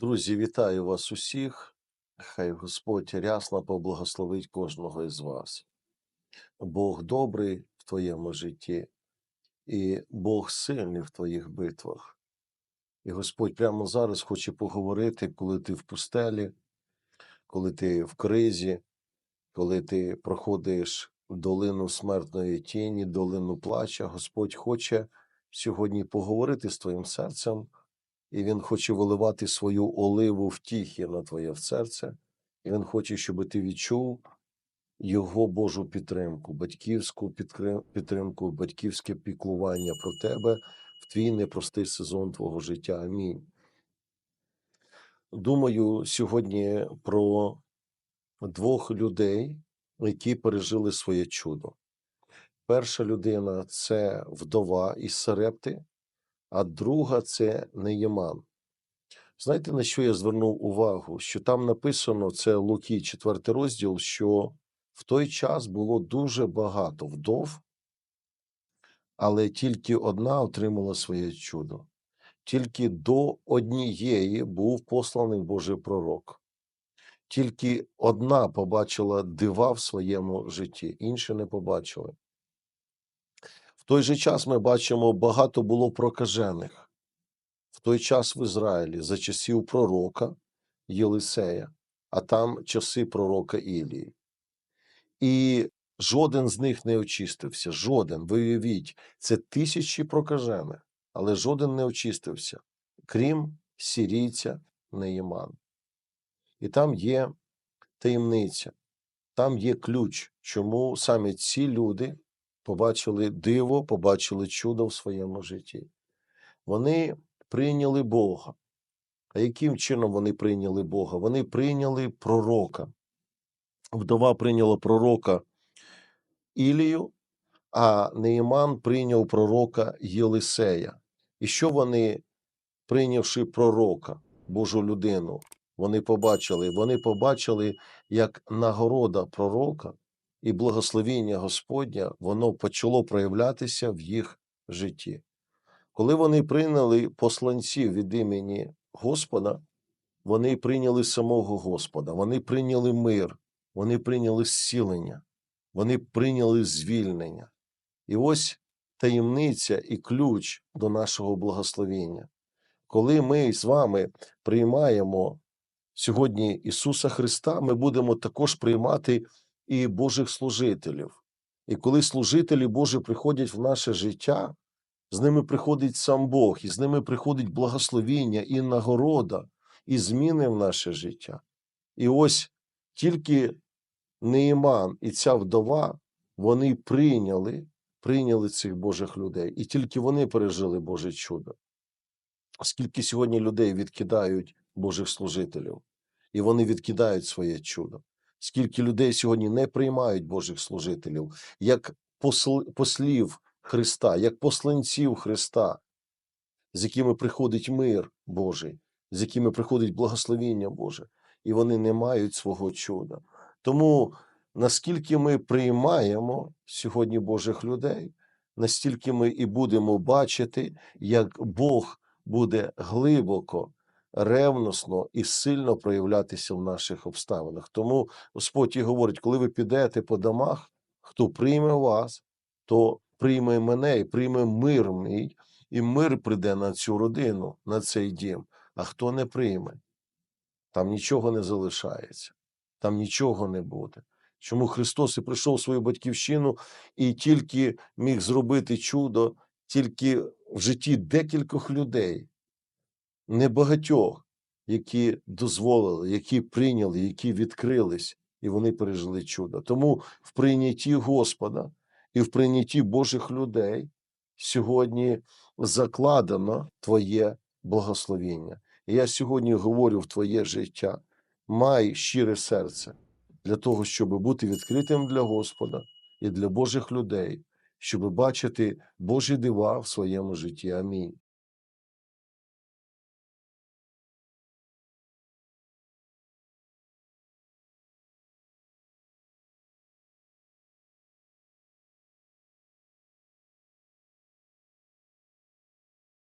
Друзі, вітаю вас усіх. Хай Господь рясно поблагословить кожного із вас. Бог добрий в твоєму житті, і Бог сильний в твоїх битвах. І Господь прямо зараз хоче поговорити, коли ти в пустелі, коли ти в кризі, коли ти проходиш долину смертної тіні, долину плача. Господь хоче сьогодні поговорити з твоїм серцем і він хоче виливати свою оливу втіхи на твоє серце, і він хоче, щоб ти відчув його Божу підтримку, батьківську підтримку, батьківське піклування про тебе в твій непростий сезон твого життя. Амінь. Думаю сьогодні про двох людей, які пережили своє чудо. Перша людина це вдова із Сарепти, а друга це Неєман. Знаєте, на що я звернув увагу? Що там написано, це Луки, 4 розділ, що в той час було дуже багато вдов, але тільки одна отримала своє чудо. Тільки до однієї був посланий Божий пророк. Тільки одна побачила дива в своєму житті, інші не побачили. Той же час ми бачимо, багато було прокажених. В той час в Ізраїлі за часів пророка Єлисея, а там часи пророка Ілії. І жоден з них не очистився. Жоден. Ви уявіть, це тисячі прокажених, але жоден не очистився, крім сірійця Неєман. І там є таємниця, там є ключ, чому саме ці люди побачили диво, побачили чудо в своєму житті. Вони прийняли Бога. А яким чином вони прийняли Бога? Вони прийняли пророка. Вдова прийняла пророка Ілію, а Неїман прийняв пророка Єлисея. І що вони, прийнявши пророка, Божу людину, вони побачили? Вони побачили, як нагорода пророка і благословіння Господня, воно почало проявлятися в їх житті. Коли вони прийняли посланців від імені Господа, вони прийняли самого Господа, вони прийняли мир, вони прийняли зцілення, вони прийняли звільнення. І ось таємниця і ключ до нашого благословення. Коли ми з вами приймаємо сьогодні Ісуса Христа, ми будемо також приймати і Божих служителів. І коли служителі Божі приходять в наше життя, з ними приходить сам Бог, і з ними приходить благословіння і нагорода, і зміни в наше життя. І ось тільки Неїман і ця вдова, вони прийняли, прийняли цих Божих людей, і тільки вони пережили Боже чудо. Скільки сьогодні людей відкидають Божих служителів, і вони відкидають своє чудо. Скільки людей сьогодні не приймають Божих служителів, як посл- послів Христа, як посланців Христа, з якими приходить мир Божий, з якими приходить благословіння Боже, і вони не мають свого чуда. Тому наскільки ми приймаємо сьогодні Божих людей, настільки ми і будемо бачити, як Бог буде глибоко, ревносно і сильно проявлятися в наших обставинах. Тому Господь і говорить, коли ви підете по домах, хто прийме вас, то прийме мене, і прийме мир мій, і мир прийде на цю родину, на цей дім. А хто не прийме, там нічого не залишається, там нічого не буде. Чому Христос і прийшов в свою батьківщину і тільки міг зробити чудо, тільки в житті декількох людей, небагатьох, які дозволили, які прийняли, які відкрились, і вони пережили чудо. Тому в прийнятті Господа і в прийнятті Божих людей сьогодні закладено твоє благословіння. І я сьогодні говорю в твоє життя: май щире серце для того, щоб бути відкритим для Господа і для Божих людей, щоб бачити Божі дива в своєму житті. Амінь.